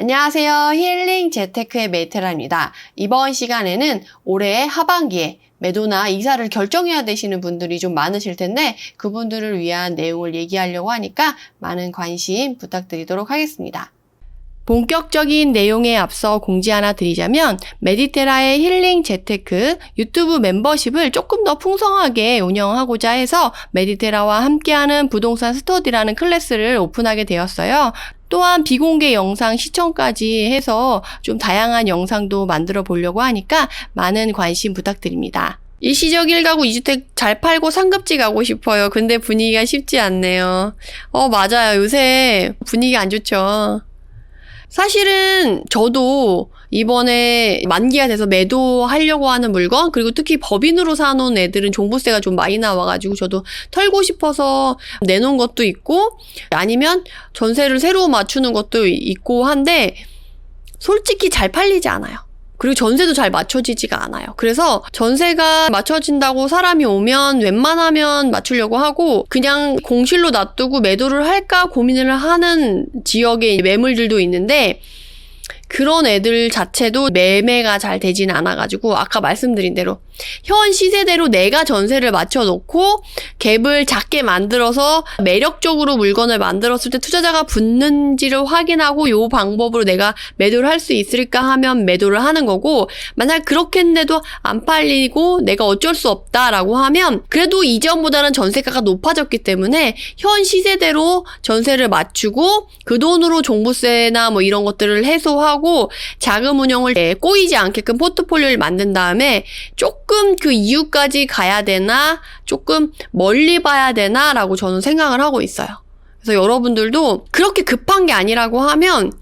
안녕하세요. 힐링 재테크의 메이테라입니다. 이번 시간에는 올해 하반기에 매도나 이사를 결정해야 되시는 분들이 좀 많으실 텐데 그분들을 위한 내용을 얘기하려고 하니까 많은 관심 부탁드리도록 하겠습니다. 본격적인 내용에 앞서 공지 하나 드리자면 메디테라의 힐링 재테크 유튜브 멤버십을 조금 더 풍성하게 운영하고자 해서 메디테라와 함께하는 부동산 스터디라는 클래스를 오픈하게 되었어요. 또한 비공개 영상 시청까지 해서 좀 다양한 영상도 만들어 보려고 하니까 많은 관심 부탁드립니다. 일시적 1가구 2주택 잘 팔고 상급지 가고 싶어요. 근데 분위기가 쉽지 않네요. 어, 맞아요. 요새 분위기 안 좋죠. 사실은 저도 이번에 만기가 돼서 매도하려고 하는 물건 그리고 특히 법인으로 사놓은 애들은 종부세가 좀 많이 나와가지고 저도 털고 싶어서 내놓은 것도 있고 아니면 전세를 새로 맞추는 것도 있고 한데 솔직히 잘 팔리지 않아요. 그리고 전세도 잘 맞춰지지가 않아요. 그래서 전세가 맞춰진다고 사람이 오면 웬만하면 맞추려고 하고 그냥 공실로 놔두고 매도를 할까 고민을 하는 지역의 매물들도 있는데 그런 애들 자체도 매매가 잘 되진 않아가지고 아까 말씀드린 대로 현 시세대로 내가 전세를 맞춰놓고 갭을 작게 만들어서 매력적으로 물건을 만들었을 때 투자자가 붙는지를 확인하고 요 방법으로 내가 매도를 할 수 있을까 하면 매도를 하는 거고 만약 그렇게 했는데도 안 팔리고 내가 어쩔 수 없다라고 하면 그래도 이전보다는 전세가가 높아졌기 때문에 현 시세대로 전세를 맞추고 그 돈으로 종부세나 뭐 이런 것들을 해소하고 자금 운영을 꼬이지 않게끔 포트폴리오를 만든 다음에 조금 그 이유까지 가야 되나 조금 멀리 봐야 되나라고 저는 생각을 하고 있어요. 그래서 여러분들도 그렇게 급한 게 아니라고 하면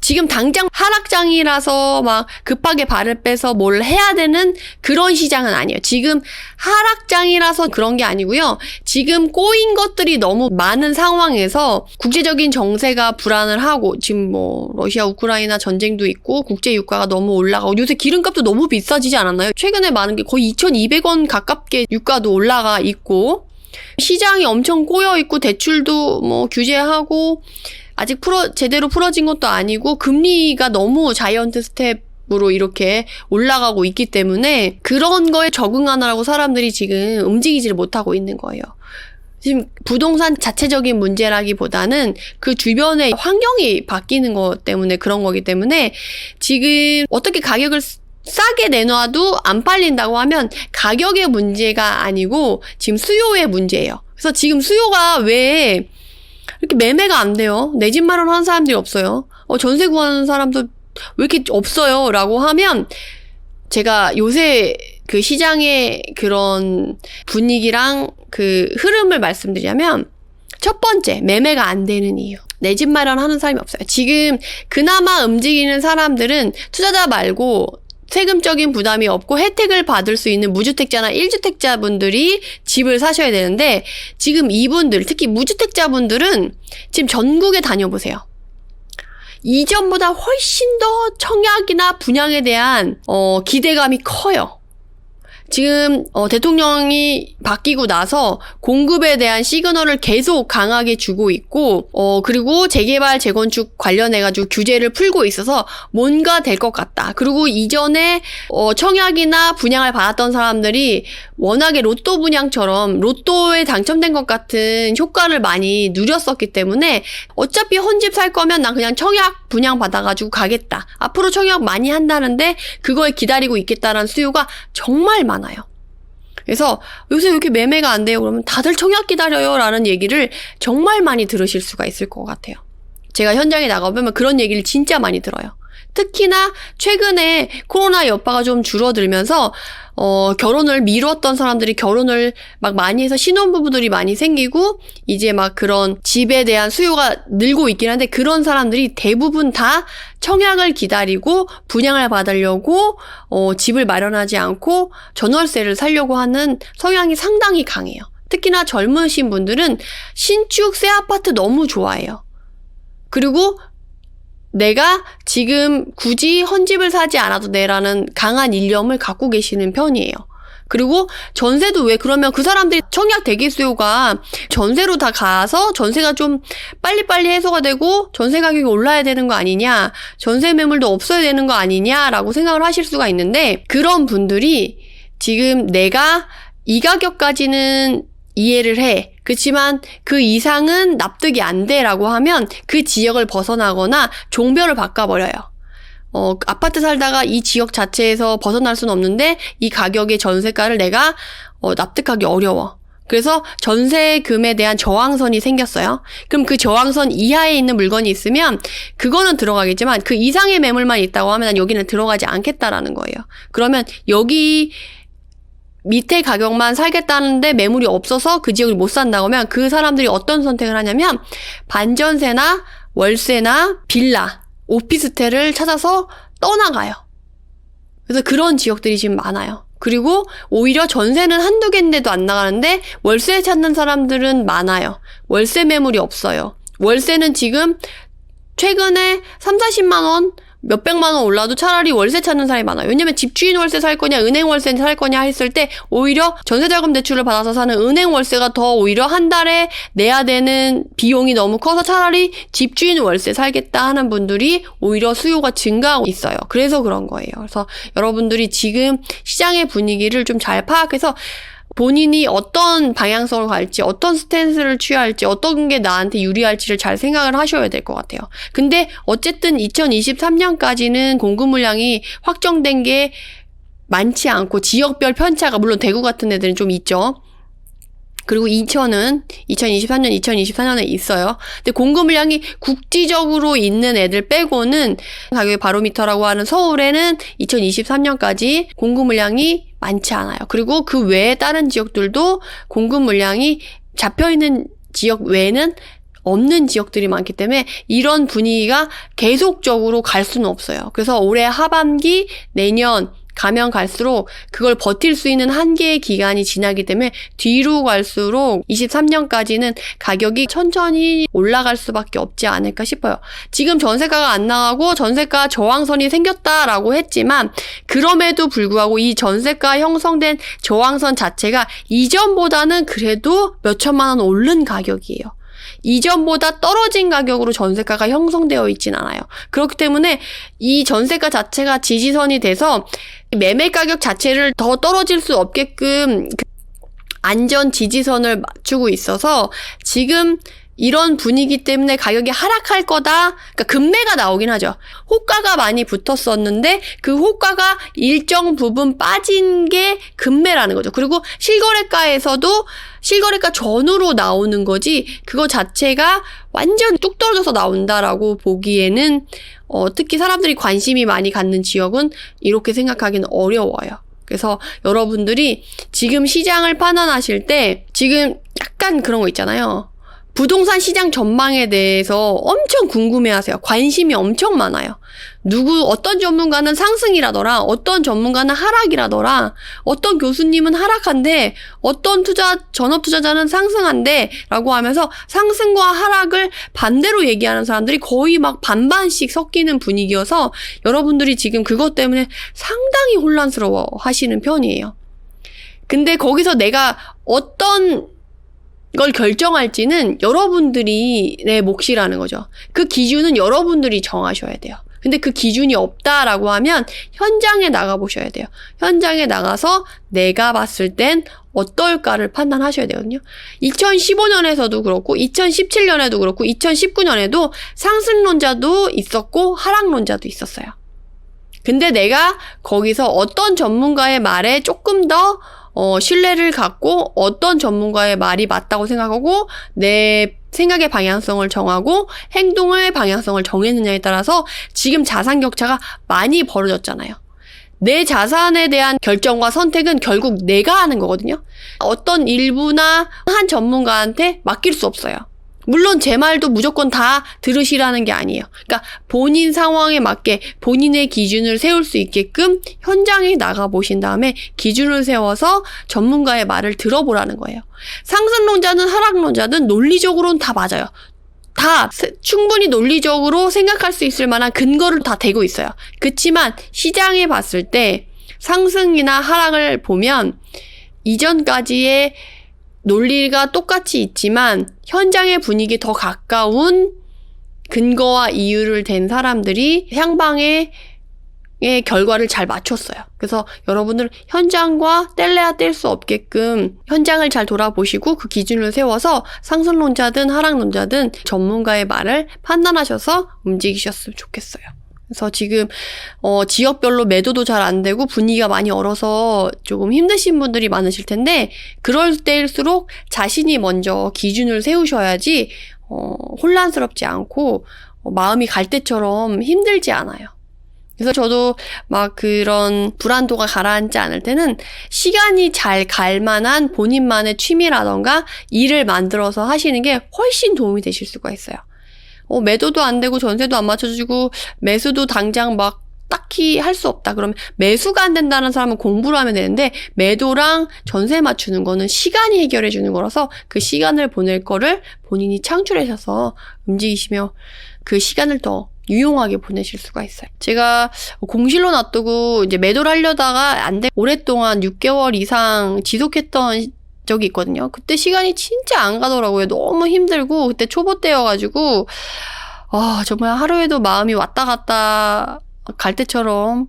지금 당장 하락장이라서 막 급하게 발을 빼서 뭘 해야 되는 그런 시장은 아니에요. 지금 하락장이라서 그런 게 아니고요. 지금 꼬인 것들이 너무 많은 상황에서 국제적인 정세가 불안을 하고 지금 뭐 러시아 우크라이나 전쟁도 있고 국제 유가가 너무 올라가고 요새 기름값도 너무 비싸지지 않았나요? 최근에 많은 게 거의 2,200원 가깝게 유가도 올라가 있고 시장이 엄청 꼬여 있고 대출도 뭐 규제하고 아직 풀어 제대로 풀어진 것도 아니고 금리가 너무 자이언트 스텝 으로 이렇게 올라가고 있기 때문에 그런 거에 적응하느라고 사람들이 지금 움직이지를 못하고 있는 거예요. 지금 부동산 자체적인 문제라기보다는 그 주변의 환경이 바뀌는 것 때문에 그런 거기 때문에 지금 어떻게 가격을 싸게 내놔도 안 팔린다고 하면 가격의 문제가 아니고 지금 수요의 문제예요. 그래서 지금 수요가 왜 이렇게 매매가 안 돼요. 내 집 마련하는 사람들이 없어요. 어, 전세 구하는 사람도 왜 이렇게 없어요? 라고 하면 제가 요새 그 시장의 그런 분위기랑 그 흐름을 말씀드리자면 첫 번째, 매매가 안 되는 이유. 내 집 마련하는 사람이 없어요. 지금 그나마 움직이는 사람들은 투자자 말고 세금적인 부담이 없고 혜택을 받을 수 있는 무주택자나 1주택자 분들이 집을 사셔야 되는데 지금 이분들 특히 무주택자 분들은 지금 전국에 다녀보세요. 이전보다 훨씬 더 청약이나 분양에 대한 어, 기대감이 커요. 지금 어, 대통령이 바뀌고 나서 공급에 대한 시그널을 계속 강하게 주고 있고 어, 그리고 재개발 재건축 관련해 가지고 규제를 풀고 있어서 뭔가 될 것 같다. 그리고 이전에 어, 청약이나 분양을 받았던 사람들이 워낙에 로또 분양처럼 로또에 당첨된 것 같은 효과를 많이 누렸었기 때문에 어차피 헌집 살 거면 난 그냥 청약 분양 받아가지고 가겠다. 앞으로 청약 많이 한다는데 그거에 기다리고 있겠다라는 수요가 정말 많아 요. 그래서 요새 왜 이렇게 매매가 안 돼요? 그러면 다들 청약 기다려요. 라는 얘기를 정말 많이 들으실 수가 있을 것 같아요. 제가 현장에 나가보면 그런 얘기를 진짜 많이 들어요. 특히나 최근에 코로나 여파가 좀 줄어들면서 어, 결혼을 미뤘던 사람들이 결혼을 막 많이 해서 신혼부부들이 많이 생기고 이제 막 그런 집에 대한 수요가 늘고 있긴 한데 그런 사람들이 대부분 다 청약을 기다리고 분양을 받으려고 어, 집을 마련하지 않고 전월세를 살려고 하는 성향이 상당히 강해요. 특히나 젊으신 분들은 신축 새 아파트 너무 좋아해요. 그리고 내가 지금 굳이 헌집을 사지 않아도 내라는 강한 일념을 갖고 계시는 편이에요. 그리고 전세도 왜 그러면 그 사람들이 청약 대기 수요가 전세로 다 가서 전세가 좀 빨리빨리 해소가 되고 전세 가격이 올라야 되는 거 아니냐, 전세 매물도 없어야 되는 거 아니냐라고 생각을 하실 수가 있는데 그런 분들이 지금 내가 이 가격까지는 이해를 해. 그렇지만 그 이상은 납득이 안 돼라고 하면 그 지역을 벗어나거나 종별을 바꿔버려요. 어, 아파트 살다가 이 지역 자체에서 벗어날 수는 없는데 이 가격의 전세가를 내가 어, 납득하기 어려워. 그래서 전세금에 대한 저항선이 생겼어요. 그럼 그 저항선 이하에 있는 물건이 있으면 그거는 들어가겠지만 그 이상의 매물만 있다고 하면 난 여기는 들어가지 않겠다라는 거예요. 그러면 여기 밑에 가격만 살겠다는데 매물이 없어서 그 지역을 못 산다고 하면 그 사람들이 어떤 선택을 하냐면 반전세나 월세나 빌라, 오피스텔을 찾아서 떠나가요. 그래서 그런 지역들이 지금 많아요. 그리고 오히려 전세는 한두 개인데도 안 나가는데 월세 찾는 사람들은 많아요. 월세 매물이 없어요. 월세는 지금 최근에 3, 40만 원, 몇백만 원 올라도 차라리 월세 찾는 사람이 많아요. 왜냐면 집주인 월세 살 거냐, 은행 월세 살 거냐 했을 때 오히려 전세자금 대출을 받아서 사는 은행 월세가 더 오히려 한 달에 내야 되는 비용이 너무 커서 차라리 집주인 월세 살겠다 하는 분들이 오히려 수요가 증가하고 있어요. 그래서 그런 거예요. 그래서 여러분들이 지금 시장의 분위기를 좀 잘 파악해서 본인이 어떤 방향성으로 갈지, 어떤 스탠스를 취할지, 어떤 게 나한테 유리할지를 잘 생각을 하셔야 될 것 같아요. 근데 어쨌든 2023년까지는 공급 물량이 확정된 게 많지 않고 지역별 편차가 물론 대구 같은 애들은 좀 있죠. 그리고 인천은 2023년, 2024년에 있어요. 근데 공급 물량이 국지적으로 있는 애들 빼고는 가격의 바로미터라고 하는 서울에는 2023년까지 공급 물량이 많지 않아요. 그리고 그 외에 다른 지역들도 공급 물량이 잡혀 있는 지역 외에는 없는 지역들이 많기 때문에 이런 분위기가 계속적으로 갈 수는 없어요. 그래서 올해 하반기, 내년, 가면 갈수록 그걸 버틸 수 있는 한계의 기간이 지나기 때문에 뒤로 갈수록 23년까지는 가격이 천천히 올라갈 수밖에 없지 않을까 싶어요. 지금 전세가가 안 나가고 전세가 저항선이 생겼다라고 했지만 그럼에도 불구하고 이 전세가 형성된 저항선 자체가 이전보다는 그래도 몇 천만 원 오른 가격이에요. 이전보다 떨어진 가격으로 전세가가 형성되어 있진 않아요. 그렇기 때문에 이 전세가 자체가 지지선이 돼서 매매 가격 자체를 더 떨어질 수 없게끔 그 안전 지지선을 맞추고 있어서 지금 이런 분위기 때문에 가격이 하락할 거다. 그러니까 급매가 나오긴 하죠. 호가가 많이 붙었었는데 그 호가가 일정 부분 빠진 게 급매라는 거죠. 그리고 실거래가에서도 실거래가 전후로 나오는 거지 그거 자체가 완전 뚝 떨어져서 나온다라고 보기에는 어, 특히 사람들이 관심이 많이 갖는 지역은 이렇게 생각하기는 어려워요. 그래서 여러분들이 지금 시장을 판단하실 때 지금 약간 그런 거 있잖아요. 부동산 시장 전망에 대해서 엄청 궁금해하세요. 관심이 엄청 많아요. 누구 어떤 전문가는 상승이라더라, 어떤 전문가는 하락이라더라, 어떤 교수님은 하락한데 어떤 투자 전업 투자자는 상승한데라고 하면서 상승과 하락을 반대로 얘기하는 사람들이 거의 막 반반씩 섞이는 분위기여서 여러분들이 지금 그것 때문에 상당히 혼란스러워 하시는 편이에요. 근데 거기서 내가 어떤 걸 결정할지는 여러분들이 내 몫이라는 거죠. 그 기준은 여러분들이 정하셔야 돼요. 근데 그 기준이 없다라고 하면 현장에 나가 보셔야 돼요. 현장에 나가서 내가 봤을 땐 어떨까를 판단하셔야 되거든요. 2015년에서도 그렇고 2017년에도 그렇고 2019년에도 상승론자도 있었고 하락론자도 있었어요. 근데 내가 거기서 어떤 전문가의 말에 조금 더 어, 신뢰를 갖고 어떤 전문가의 말이 맞다고 생각하고 내 생각의 방향성을 정하고 행동의 방향성을 정했느냐에 따라서 지금 자산 격차가 많이 벌어졌잖아요. 내 자산에 대한 결정과 선택은 결국 내가 하는 거거든요. 어떤 일부나 한 전문가한테 맡길 수 없어요. 물론 제 말도 무조건 다 들으시라는 게 아니에요. 그러니까 본인 상황에 맞게 본인의 기준을 세울 수 있게끔 현장에 나가 보신 다음에 기준을 세워서 전문가의 말을 들어보라는 거예요. 상승론자는 하락론자든 논리적으로는 다 맞아요. 다 충분히 논리적으로 생각할 수 있을 만한 근거를 다 대고 있어요. 그렇지만 시장에 봤을 때 상승이나 하락을 보면 이전까지의 논리가 똑같이 있지만 현장의 분위기에 더 가까운 근거와 이유를 댄 사람들이 향방의 의 결과를 잘 맞췄어요. 그래서 여러분들 현장과 뗄래야 뗄 수 없게끔 현장을 잘 돌아보시고 그 기준을 세워서 상승론자든 하락론자든 전문가의 말을 판단하셔서 움직이셨으면 좋겠어요. 그래서 지금 어, 지역별로 매도도 잘 안 되고 분위기가 많이 얼어서 조금 힘드신 분들이 많으실 텐데 그럴 때일수록 자신이 먼저 기준을 세우셔야지 어, 혼란스럽지 않고 어, 마음이 갈 때처럼 힘들지 않아요. 그래서 저도 막 그런 불안도가 가라앉지 않을 때는 시간이 잘 갈 만한 본인만의 취미라던가 일을 만들어서 하시는 게 훨씬 도움이 되실 수가 있어요. 어, 매도도 안 되고 전세도 안 맞춰주고 매수도 당장 막 딱히 할 수 없다. 그러면 매수가 안 된다는 사람은 공부를 하면 되는데 매도랑 전세 맞추는 거는 시간이 해결해 주는 거라서 그 시간을 보낼 거를 본인이 창출하셔서 움직이시며 그 시간을 더 유용하게 보내실 수가 있어요. 제가 공실로 놔두고 이제 매도를 하려다가 안 돼. 오랫동안 6개월 이상 지속했던 적이 있거든요. 그때 시간이 진짜 안 가더라고요. 너무 힘들고 그때 초보 때여가지고 아 정말 하루에도 마음이 왔다 갔다 갈 때처럼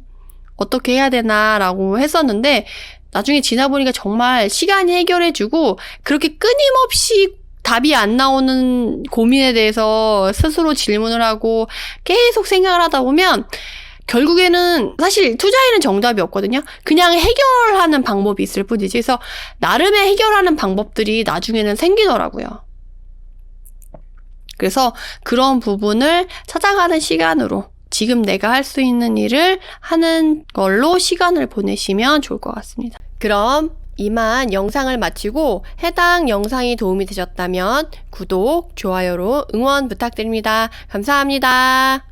어떻게 해야 되나라고 했었는데 나중에 지나 보니까 정말 시간이 해결해주고 그렇게 끊임없이 답이 안 나오는 고민에 대해서 스스로 질문을 하고 계속 생각을 하다 보면 결국에는 사실 투자에는 정답이 없거든요. 그냥 해결하는 방법이 있을 뿐이지. 그래서 나름의 해결하는 방법들이 나중에는 생기더라고요. 그래서 그런 부분을 찾아가는 시간으로 지금 내가 할 수 있는 일을 하는 걸로 시간을 보내시면 좋을 것 같습니다. 그럼 이만 영상을 마치고 해당 영상이 도움이 되셨다면 구독, 좋아요로 응원 부탁드립니다. 감사합니다.